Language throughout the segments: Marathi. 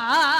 ಆ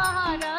Maharaj.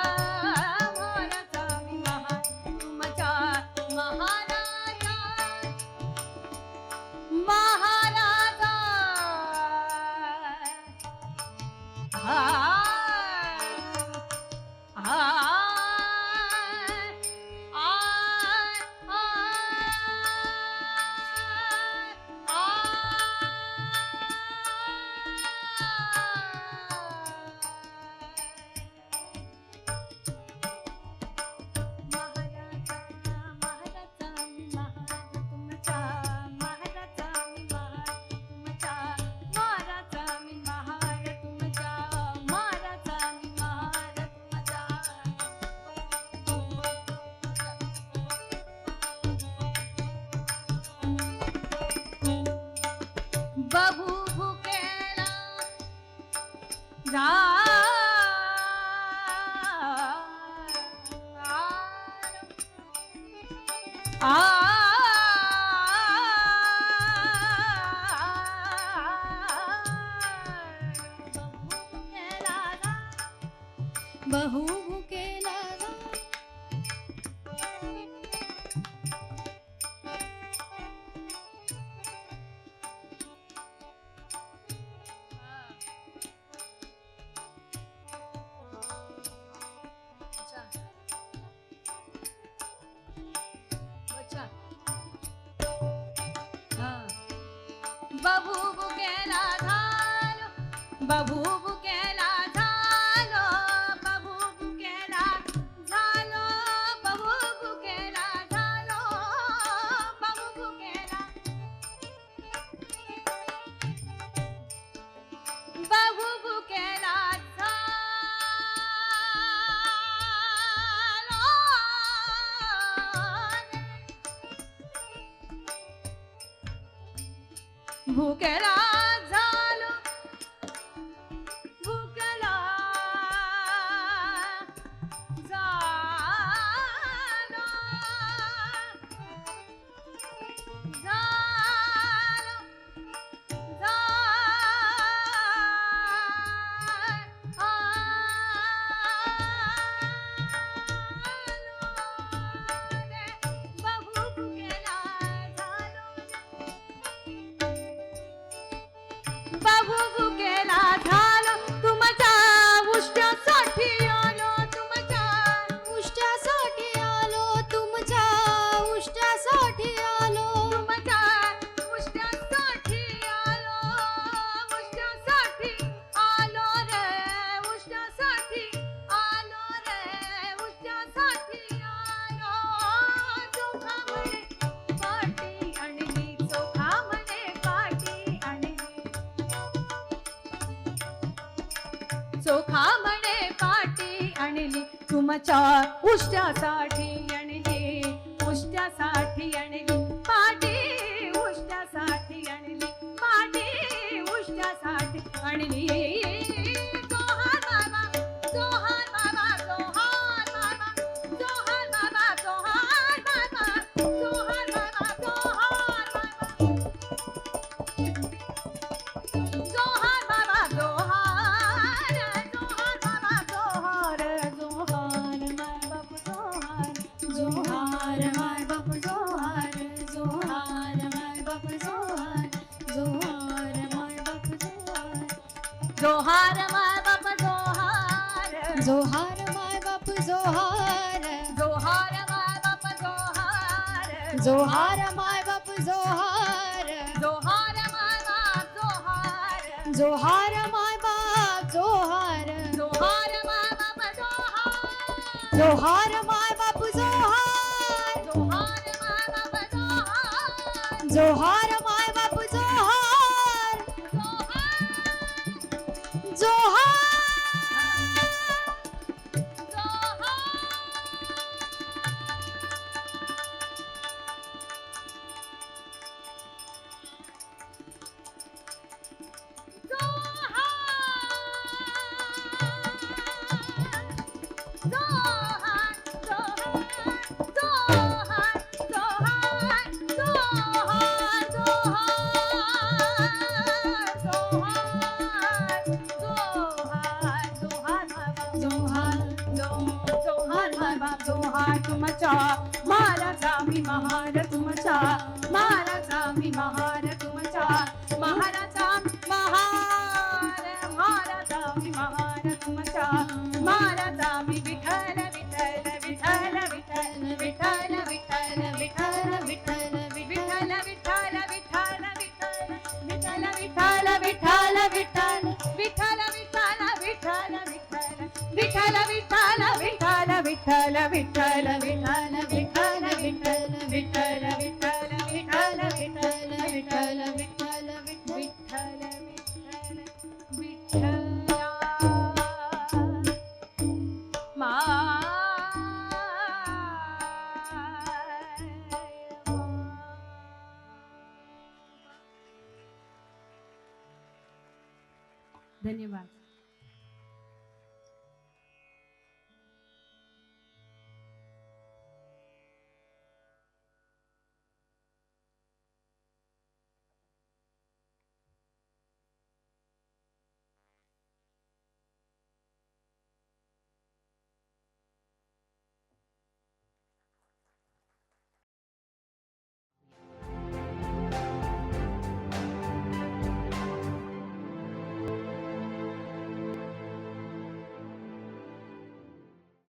bub बबू के राधा बबू who can तुमच्या उष्ट्यासाठी आणली. उष्ट्यासाठी आणली. पाटी उष्ट्यासाठी आणली. पाटी उष्ट्यासाठी आणली. जोहार माय बाप जोहार। जोहार माय बाप जोहार। जोहार माय बाप जोहार। जोहार माय बाप जोहार। जोहार माय बाप जोहार। जोहार माय बाप जोहार। जोहार धमाल मचा मारा जामी महारथ। धन्यवाद